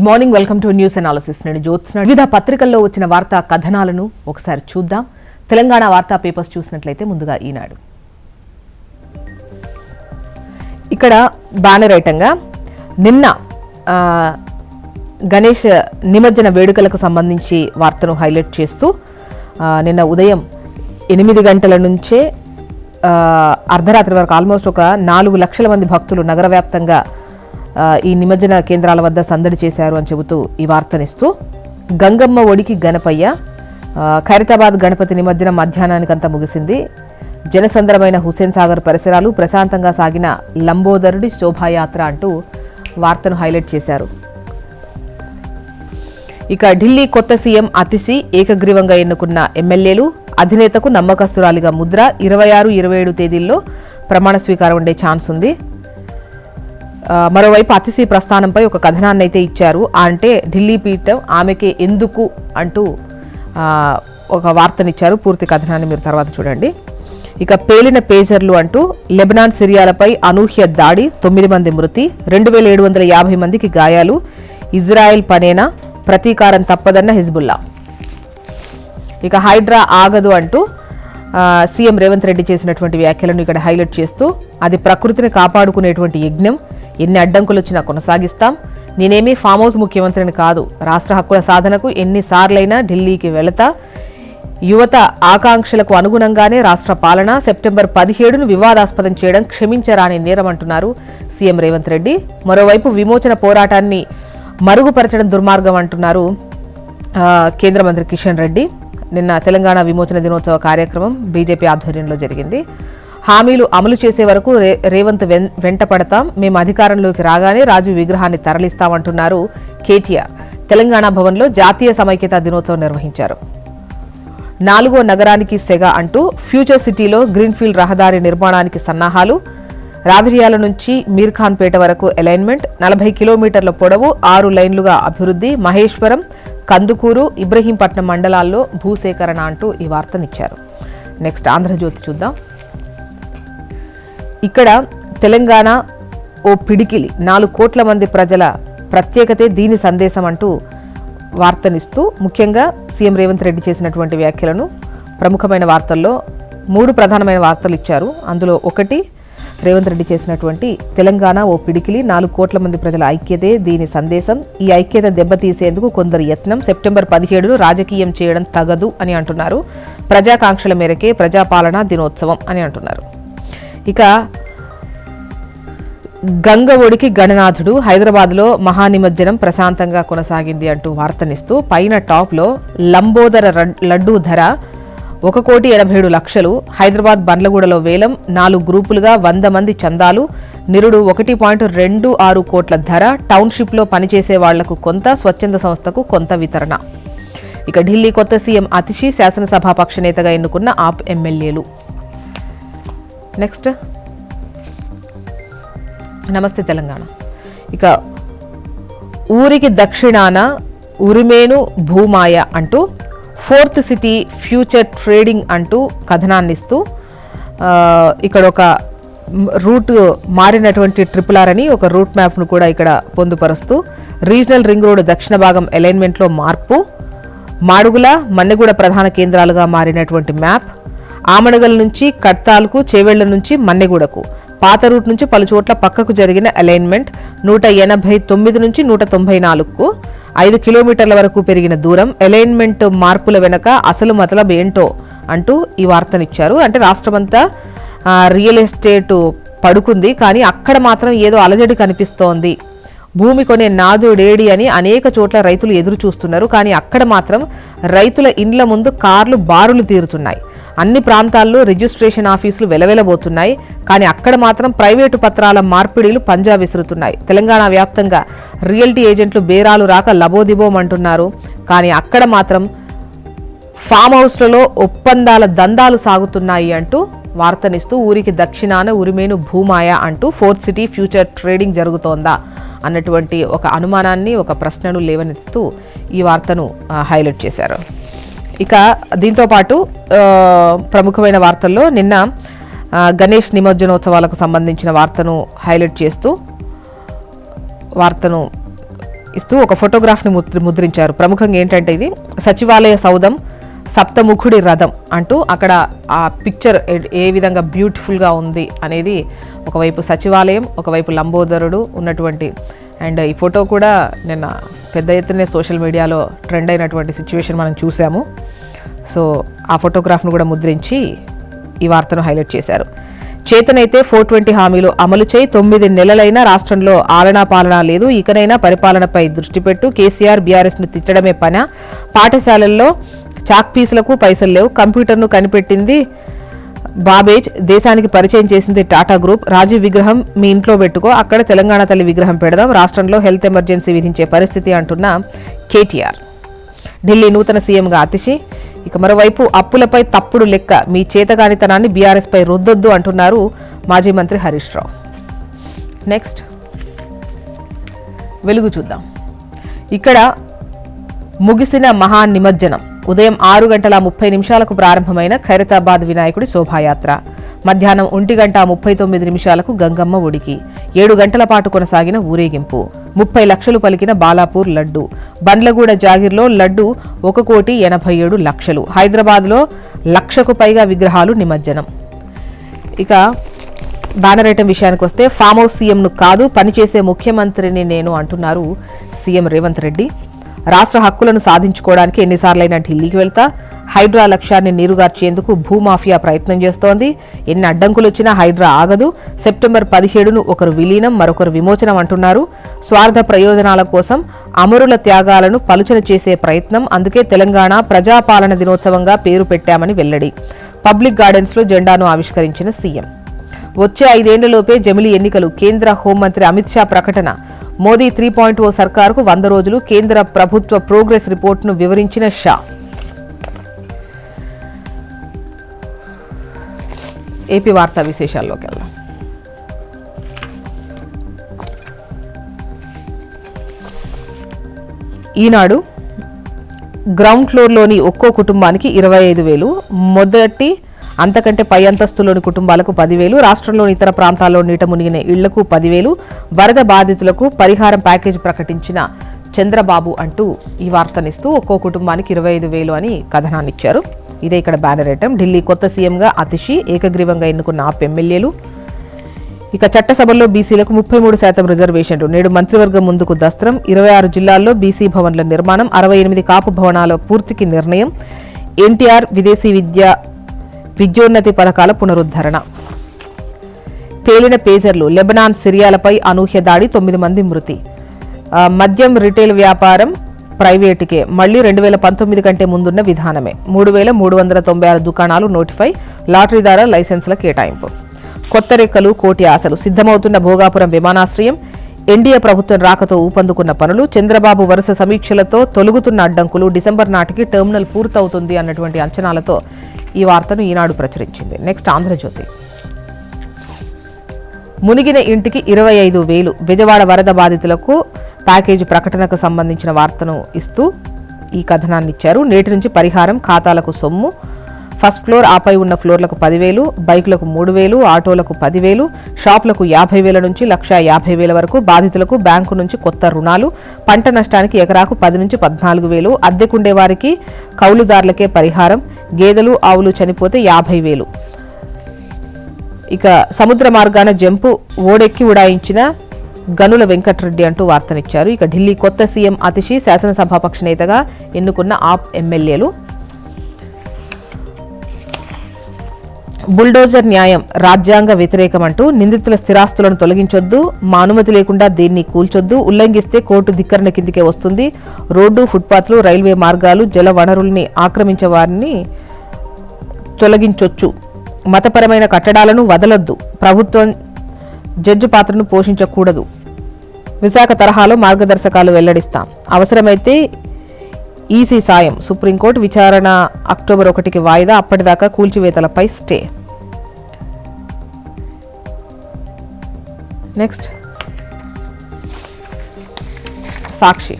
Good morning welcome to news analysis నేను జ్యోత్స్న. వివిధ పత్రికల్లో వచ్చిన వార్తా కథనాలను ఒకసారి చూద్దాం. తెలంగాణ వార్తా పేపర్స్ చూసినట్లయితే ముందుగా ఈనాడు. ఇక్కడ బ్యానర్ ఐటంగా నిన్న గణేష్ నిమజ్జన వేడుకలకు సంబంధించి వార్తను హైలైట్ చేస్తూ నిన్న ఉదయం ఎనిమిది గంటల నుంచే అర్ధరాత్రి వరకు ఆల్మోస్ట్ ఒక నాలుగు లక్షల మంది భక్తులు నగరవ్యాప్తంగా ఈ నిమజ్జన కేంద్రాల వద్ద సందడి చేశారు అని చెబుతూ ఈ వార్తనిస్తూ గంగమ్మ ఒడికి గణపయ్య ఖైరతాబాద్ గణపతి నిమజ్జనం మధ్యాహ్నానికంతా ముగిసింది. జనసంద్రమైన హుస్సేన్ సాగర్ పరిసరాలు ప్రశాంతంగా సాగిన లంబోదరుడి శోభాయాత్ర అంటూ వార్తను హైలైట్ చేశారు. ఇక ఢిల్లీ కొత్త సీఎం అతిసి ఏకగ్రీవంగా ఎన్నుకున్న ఎమ్మెల్యేలు అధినేతకు నమ్మకస్తురాలిగా ముద్ర ఇరవై ఆరు ఇరవై ఏడు తేదీల్లో ప్రమాణ స్వీకారం ఉండే ఛాన్స్ ఉంది. మరోవైపు అతిశీ ప్రస్థానంపై ఒక కథనాన్ని అయితే ఇచ్చారు అంటే ఢిల్లీ పీఠం ఆమెకే ఎందుకు అంటూ ఒక వార్తనిచ్చారు. పూర్తి కథనాన్ని మీరు తర్వాత చూడండి. ఇక పేలిన పేజర్లు అంటూ లెబనాన్ సిరియాలపై అనూహ్య దాడి తొమ్మిది మంది మృతి రెండు వేల ఏడు వందల యాభై మందికి గాయాలు ఇజ్రాయెల్ పనేనా ప్రతీకారం తప్పదన్న హిజ్బుల్లా. ఇక హైడ్రా ఆగదు అంటూ సీఎం రేవంత్ రెడ్డి చేసినటువంటి వ్యాఖ్యలను ఇక్కడ హైలైట్ చేస్తూ అది ప్రకృతిని కాపాడుకునేటువంటి యజ్ఞం ఎన్ని అడ్డంకులు వచ్చినా కొనసాగిస్తాం. నేనేమీ ఫామ్ హౌస్ ముఖ్యమంత్రిని కాదు. రాష్ట్ర హక్కుల సాధనకు ఎన్నిసార్లైనా ఢిల్లీకి వెళతా. యువత ఆకాంక్షలకు అనుగుణంగానే రాష్ట్ర పాలన సెప్టెంబర్ పదిహేడును వివాదాస్పదం చేయడం క్షమించరాని నేరం అంటున్నారు సీఎం రేవంత్ రెడ్డి. మరోవైపు విమోచన పోరాటాన్ని మరుగుపరచడం దుర్మార్గం అంటున్నారు కేంద్ర మంత్రి కిషన్ రెడ్డి. నిన్న తెలంగాణ విమోచన దినోత్సవ కార్యక్రమం బీజేపీ ఆధ్వర్యంలో జరిగింది. హామీలు అమలు చేసే వరకు రే రేవంత్ వెంట పడతాం. మేము అధికారంలోకి రాగానే రాజు విగ్రహాన్ని తరలిస్తామంటున్నారు కేటీఆర్. తెలంగాణ భవన్లో జాతీయ సమైక్యత దినోత్సవం నిర్వహించారు. నాలుగో నగరానికి సెగ అంటూ ఫ్యూచర్ సిటీలో గ్రీన్ఫీల్డ్ రహదారి నిర్మాణానికి సన్నాహాలు. రావిర్యాల నుంచి మీర్ఖాన్పేట వరకు అలైన్మెంట్. నలభై కిలోమీటర్ల పొడవు ఆరు లైన్లుగా అభివృద్ధి. మహేశ్వరం కందుకూరు ఇబ్రహీంపట్నం మండలాల్లో భూసేకరణ అంటూ ఈ వార్తనిచ్చారు. నెక్స్ట్ ఆంధ్రజ్యోతి చూద్దాం. ఇక్కడ తెలంగాణ ఓ పిడికిలి. నాలుగు కోట్ల మంది ప్రజల ప్రత్యేకతే దీని సందేశం అంటూ వార్తనిస్తూ ముఖ్యంగా సీఎం రేవంత్ రెడ్డి చేసినటువంటి వ్యాఖ్యలను ప్రముఖమైన వార్తల్లో మూడు ప్రధానమైన వార్తలు ఇచ్చారు. అందులో ఒకటి రేవంత్ రెడ్డి చేసినటువంటి తెలంగాణ ఓ పిడికిలి నాలుగు కోట్ల మంది ప్రజల ఐక్యతే దీని సందేశం. ఈ ఐక్యత దెబ్బతీసేందుకు కొందరు యత్నం. సెప్టెంబర్ పదిహేడును రాజకీయం చేయడం తగదు అని అంటున్నారు. ప్రజాకాంక్షల మేరకే ప్రజాపాలన దినోత్సవం అని అంటున్నారు. ఇక గంగ ఒడికి గణనాథుడు. హైదరాబాద్లో మహానిమజ్జనం ప్రశాంతంగా కొనసాగింది అంటూ వార్తనిస్తూ పైన టాప్లో లంబోదర రడ్- లడ్డూ ధర ఒక కోటి ఎనభై ఏడు లక్షలు. హైదరాబాద్ బండ్లగూడలో వేలం నాలుగు గ్రూపులుగా వంద మంది చందాలు. నిరుడు ఒకటి పాయింట్ రెండు ఆరు కోట్ల ధర. టౌన్షిప్లో పనిచేసే వాళ్ళకు కొంత స్వచ్ఛంద సంస్థకు కొంత వితరణ. ఇక ఢిల్లీ కొత్త సీఎం అతిషి శాసనసభాపక్ష నేతగా ఎన్నుకున్న ఆప్ ఎమ్మెల్యేలు. నెక్స్ట్. నమస్తే తెలంగాణ. ఇక ఊరికి దక్షిణాన ఉరిమేను భూమాయ అంటూ ఫోర్త్ సిటీ ఫ్యూచర్ ట్రేడింగ్ అంటూ కథనాన్ని ఇస్తూ ఇక్కడ ఒక రూట్ మారినటువంటి ట్రిపుల్ ఆర్ అని ఒక రూట్ మ్యాప్ను కూడా ఇక్కడ పొందుపరుస్తూ రీజనల్ రింగ్ రోడ్ దక్షిణ భాగం అలైన్మెంట్లో మార్పు మాడుగుల మన్నెగూడ ప్రధాన కేంద్రాలుగా మారినటువంటి మ్యాప్ ఆమడగల్ నుంచి కడ్తాల్కు చేవెళ్ళ నుంచి మన్నెగూడకు. పాత రూట్ నుంచి పలు చోట్ల పక్కకు జరిగిన అలైన్మెంట్ నూట ఎనభై తొమ్మిది నుంచి నూట తొంభై నాలుగుకు. ఐదు కిలోమీటర్ల వరకు పెరిగిన దూరం అలైన్మెంట్ మార్పుల వెనక అసలు మతలబ్ ఏంటో అంటూ ఈ వార్తనిచ్చారు. అంటే రాష్ట్రమంతా రియల్ ఎస్టేట్ పడుకుంది కానీ అక్కడ మాత్రం ఏదో అలజడి కనిపిస్తోంది. భూమి కొనే నాదుడేడి అని అనేక చోట్ల రైతులు ఎదురు చూస్తున్నారు కానీ అక్కడ మాత్రం రైతుల ఇండ్ల ముందు కార్లు బారులు తీరుతున్నాయి. అన్ని ప్రాంతాల్లో రిజిస్ట్రేషన్ ఆఫీసులు వెలవెలబోతున్నాయి. కానీ అక్కడ మాత్రం ప్రైవేటు పత్రాల మార్పిడిలు పంజా విసురుతున్నాయి. తెలంగాణ వ్యాప్తంగా రియల్టీ ఏజెంట్లు బేరాలు రాక లబోదిబోమంటున్నారు కానీ అక్కడ మాత్రం ఫామ్ హౌస్లలో ఒప్పందాల దందాలు సాగుతున్నాయి అంటూ వార్తనిస్తూ ఊరికి దక్షిణాన ఉరిమేను భూమాయ అంటూ ఫోర్త్ సిటీ ఫ్యూచర్ ట్రేడింగ్ జరుగుతోందా అన్నటువంటి ఒక అనుమానాన్ని ఒక ప్రశ్నను లేవనెత్తుతూ ఈ వార్తను హైలైట్ చేశారు. ఇక దీంతో పాటు ప్రముఖమైన వార్తల్లో నిన్న గణేష్ నిమజ్జనోత్సవాలకు సంబంధించిన వార్తను హైలైట్ చేస్తూ వార్తను ఇస్తూ ఒక ఫోటోగ్రాఫ్ని ముద్రించారు. ప్రముఖంగా ఏంటంటే ఇది సచివాలయ సౌధం సప్తముఖుడి రథం అంటూ అక్కడ ఆ పిక్చర్ ఏ విధంగా బ్యూటిఫుల్గా ఉంది అనేది ఒకవైపు సచివాలయం ఒకవైపు లంబోదరుడు ఉన్నటువంటి అండ్ ఈ ఫోటో కూడా నిన్న పెద్ద ఎత్తునే సోషల్ మీడియాలో ట్రెండ్ అయినటువంటి సిచ్యువేషన్ మనం చూసాము. సో ఆ ఫోటోగ్రాఫ్ను కూడా ముద్రించి ఈ వార్తను హైలైట్ చేశారు. చేతనైతే ఫోర్ ట్వంటీ హామీలు అమలు చేయి తొమ్మిది నెలలైనా రాష్ట్రంలో ఆలనా పాలన లేదు. ఇకనైనా పరిపాలనపై దృష్టి పెట్టు. కేసీఆర్ బీఆర్ఎస్ను తిట్టడమే పన? పాఠశాలల్లో చాక్ పీసులకు పైసలు లేవు. కంప్యూటర్ను కనిపెట్టింది బాబేజ్ దేశానికి పరిచయం చేసింది టాటా గ్రూప్. రాజీవ్ విగ్రహం మీ ఇంట్లో పెట్టుకో అక్కడ తెలంగాణ తల్లి విగ్రహం పెడదాం రాష్ట్రంలో హెల్త్ ఎమర్జెన్సీ విధించే పరిస్థితి అంటున్న కేటీఆర్. ఢిల్లీ నూతన సీఎంగా అతిశి. ఇక మరోవైపు అప్పులపై తప్పుడు లెక్క మీ చేతగానితనాన్ని బీఆర్ఎస్పై రుద్దొద్దు అంటున్నారు మాజీ మంత్రి హరీష్ రావు. నెక్స్ట్ వెలుగు చూద్దాం. ఇక్కడ ముగిసిన మహా నిమజ్జనం. ఉదయం ఆరు గంటల ముప్పై నిమిషాలకు ప్రారంభమైన ఖైరతాబాద్ వినాయకుడి శోభాయాత్ర. మధ్యాహ్నం ఒంటి గంట ముప్పై తొమ్మిది నిమిషాలకు గంగమ్మ ఉడికి ఏడు గంటల పాటు కొనసాగిన ఊరేగింపు. ముప్పై లక్షలు పలికిన బాలాపూర్ లడ్డు. బండ్లగూడ జాగిర్లో లడ్డు ఒక కోటి ఎనభై ఏడు లక్షలు. హైదరాబాద్లో లక్షకు పైగా విగ్రహాలు నిమజ్జనం. ఇక బ్యానర్ ఐటెం విషయానికి వస్తే ఫామ్ హౌస్ సీఎంను కాదు పనిచేసే ముఖ్యమంత్రిని నేను అంటున్నారు సీఎం రేవంత్ రెడ్డి. రాష్ట్ర హక్కులను సాధించుకోవడానికి ఎన్నిసార్లైనా ఢిల్లీకి వెళ్తా హైడ్రా లక్ష్యాన్ని నీరుగార్చేందుకు భూమాఫియా ప్రయత్నం చేస్తోంది. ఎన్ని అడ్డంకులు వచ్చినా హైడ్రా ఆగదు. సెప్టెంబర్ పదిహేడును ఒకరు విలీనం మరొకరు విమోచనం అంటున్నారు. స్వార్థ ప్రయోజనాల కోసం అమరుల త్యాగాలను పలుచన చేసే ప్రయత్నం అందుకే తెలంగాణ ప్రజాపాలన దినోత్సవంగా పేరు పెట్టామని వెల్లడి. పబ్లిక్ గార్డెన్స్లో జెండాను ఆవిష్కరించిన సీఎం. వచ్చే ఐదేళ్ళలోపే జమిలి ఎన్నికలు. కేంద్ర హోంమంత్రి అమిత్ షా ప్రకటన. మోదీ త్రీ పాయింట్ ఓ సర్కారుకు వంద రోజులు కేంద్ర ప్రభుత్వ ప్రోగ్రెస్ రిపోర్టును వివరించిన షా. ఏపీ వార్తా విశేషాల్లోకి వెళ్దాం. ఈనాడు గ్రౌండ్ ఫ్లోర్లోని ఒక్కో కుటుంబానికి ఇరవై ఐదు వేలు మొదటి అంతకంటే పై అంతస్తులోని కుటుంబాలకు పదివేలు రాష్ట్రంలోని ఇతర ప్రాంతాల్లో నీట మునిగిన ఇళ్ళకు పదివేలు వరద బాధితులకు పరిహారం ప్యాకేజ్ ప్రకటించిన చంద్రబాబు అంటూ ఈ వార్తనిస్తూ ఒక్కో కుటుంబానికి ఇరవై ఐదు వేలు అని కథనాన్ని ఇచ్చారు ఇదే ఇక్కడ బ్యానర్ ఐటమ్ ఢిల్లీ కొత్త సీఎంగా అతిషి ఏకగ్రీవంగా ఎన్నుకున్న ఆప్ ఎమ్మెల్యేలు. ఇక చట్టసభల్లో బీసీలకు ముప్పై మూడు శాతం రిజర్వేషన్లు. నేడు మంత్రివర్గం ముందుకు దస్త్రం. ఇరవై ఆరు జిల్లాల్లో బీసీ భవన్ల నిర్మాణం. అరవై ఎనిమిది కాపు భవనాల పూర్తికి నిర్ణయం. ఎన్టీఆర్ విదేశీ విద్య విద్యోన్నతి పథకాల పునరుద్ధరణ. పేలిన పేజర్లు లెబనాన్ సిరియాలపై అనూహ్య దాడి తొమ్మిది మంది మృతి. మద్యం రిటైల్ వ్యాపారం ప్రైవేటుకే. మళ్ళీ రెండు వేల పంతొమ్మిది కంటే ముందున్న విధానమే. మూడు వేల మూడు వందల తొంభై ఆరు దుకాణాలు నోటిఫై లాటరీదార లైసెన్సుల కేటాయింపు. కొత్త రెక్కలు కోటి ఆశలు. సిద్ధమవుతున్న భోగాపురం విమానాశ్రయం ఎన్డీఏ ప్రభుత్వం రాకతో ఊపందుకున్న పనులు చంద్రబాబు వరుస సమీక్షలతో తొలుగుతున్న అడ్డంకులు డిసెంబర్ నాటికి టెర్మినల్ పూర్తవుతుంది అన్నటువంటి అంచనాలతో ఈ వార్తను ఈనాడు ప్రచురించింది. నెక్స్ట్ ఆంధ్రజ్యోతి. మునిగిన ఇంటికి ఇరవై ఐదు వేలు బెజవాడ వరద బాధితులకు ప్యాకేజీ ప్రకటనకు సంబంధించిన వార్తను ఇస్తూ ఈ కథనాన్ని ఇచ్చారు నేటి నుంచి పరిహారం ఖాతాలకు సొమ్ము ఫస్ట్ ఫ్లోర్ ఆపై ఉన్న ఫ్లోర్లకు పదివేలు బైకులకు మూడు వేలు ఆటోలకు పదివేలు షాపులకు యాభై వేల నుంచి లక్ష యాభై వేల వరకు బాధితులకు బ్యాంకు నుంచి కొత్త రుణాలు పంట నష్టానికి ఎకరాకు పది నుంచి పద్నాలుగు వేలు అద్దెకుండే వారికి కౌలుదారులకే పరిహారం గేదెలు ఆవులు చనిపోతే యాభై వేలు ఇక సముద్ర మార్గాన జంపు ఓడెక్కి ఉడాయించిన గనుల వెంకట్రెడ్డి అంటూ వార్తనిచ్చారు. ఇక ఢిల్లీ కొత్త సీఎం అతిషి శాసనసభాపక్ష నేతగా ఎన్నుకున్న ఆప్ ఎమ్మెల్యేలు బుల్డోజర్ న్యాయం రాజ్యాంగ వ్యతిరేకమంటూ నిందితుల స్థిరాస్తులను తొలగించొద్దు మా అనుమతి లేకుండా దీన్ని కూల్చొద్దు ఉల్లంఘిస్తే కోర్టు ధిక్కరణ కిందికే వస్తుంది. రోడ్డు ఫుట్పాత్లు రైల్వే మార్గాలు జల వనరుల్ని ఆక్రమించే వారిని తొలగించొచ్చు. మతపరమైన కట్టడాలను వదలొద్దు. ప్రభుత్వం జడ్జి పాత్రను పోషించకూడదు. విశాఖ తరహాలో మార్గదర్శకాలు వెల్లడిస్తాం. అవసరమైతే ఈసీ సాయం. సుప్రీంకోర్టు విచారణ అక్టోబర్ ఒకటికి వాయిదా అప్పటిదాకా కూల్చివేతలపై స్టే. నెక్స్ట్. సాక్షి.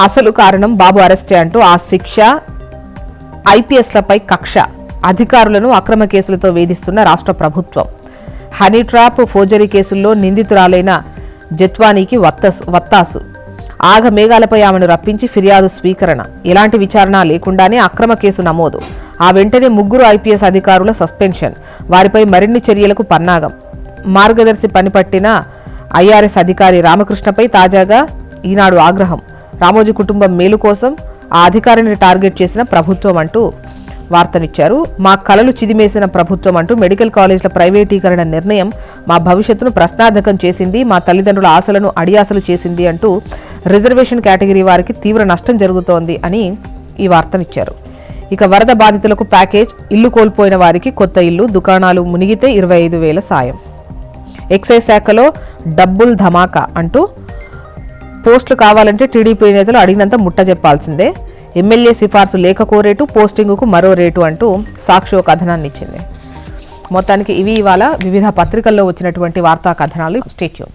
అసలు కారణం బాబు అరెస్టే అంటూ ఆ శిక్ష ఐపీఎస్లపై కక్ష. అధికారులను అక్రమ కేసులతో వేధిస్తున్న రాష్ట్ర ప్రభుత్వం. హనీ ట్రాప్ ఫోర్జరీ కేసుల్లో నిందితురాలైన జత్వానీకి వత్తసు వత్తాసు. ఆగ మేఘాలపై ఆమెను రప్పించి ఫిర్యాదు స్వీకరణ. ఎలాంటి విచారణ లేకుండానే అక్రమ కేసు నమోదు. ఆ వెంటనే ముగ్గురు ఐపీఎస్ అధికారుల సస్పెన్షన్. వారిపై మరిన్ని చర్యలకు పన్నాగం. మార్గదర్శి పనిపట్టిన ఐఆర్ఎస్ అధికారి రామకృష్ణపై తాజాగా ఈనాడు ఆగ్రహం. రామోజీ కుటుంబం మేలు కోసం ఆ అధికారిని టార్గెట్ చేసిన ప్రభుత్వం అంటూ వార్తనిచ్చారు. మా కలలు చిదిమేసిన ప్రభుత్వం అంటూ మెడికల్ కాలేజ్ల ప్రైవేటీకరణ నిర్ణయం మా భవిష్యత్తును ప్రశ్నార్థకం చేసింది మా తల్లిదండ్రుల ఆశలను అడియాసలు చేసింది అంటూ రిజర్వేషన్ కేటగిరీ వారికి తీవ్ర నష్టం జరుగుతోంది అని ఈ వార్తనిచ్చారు. ఇక వరద బాధితులకు ప్యాకేజ్ ఇల్లు కోల్పోయిన వారికి కొత్త ఇల్లు దుకాణాలు మునిగితే ఇరవై ఐదు వేల సాయం. ఎక్సైజ్ శాఖలో డబ్బుల్ ధమాకా అంటూ పోస్టులు కావాలంటే టీడీపీ నేతలు అడిగినంత ముట్ట చెప్పాల్సిందే. ఎమ్మెల్యే సిఫార్సు లేఖకో రేటు పోస్టింగుకు మరో రేటు అంటూ సాక్షి ఒక కథనాన్ని ఇచ్చింది మొత్తానికి ఇవి ఇవాళ వివిధ పత్రికల్లో వచ్చినటువంటి వార్తా కథనాలు. స్టేట్యూన్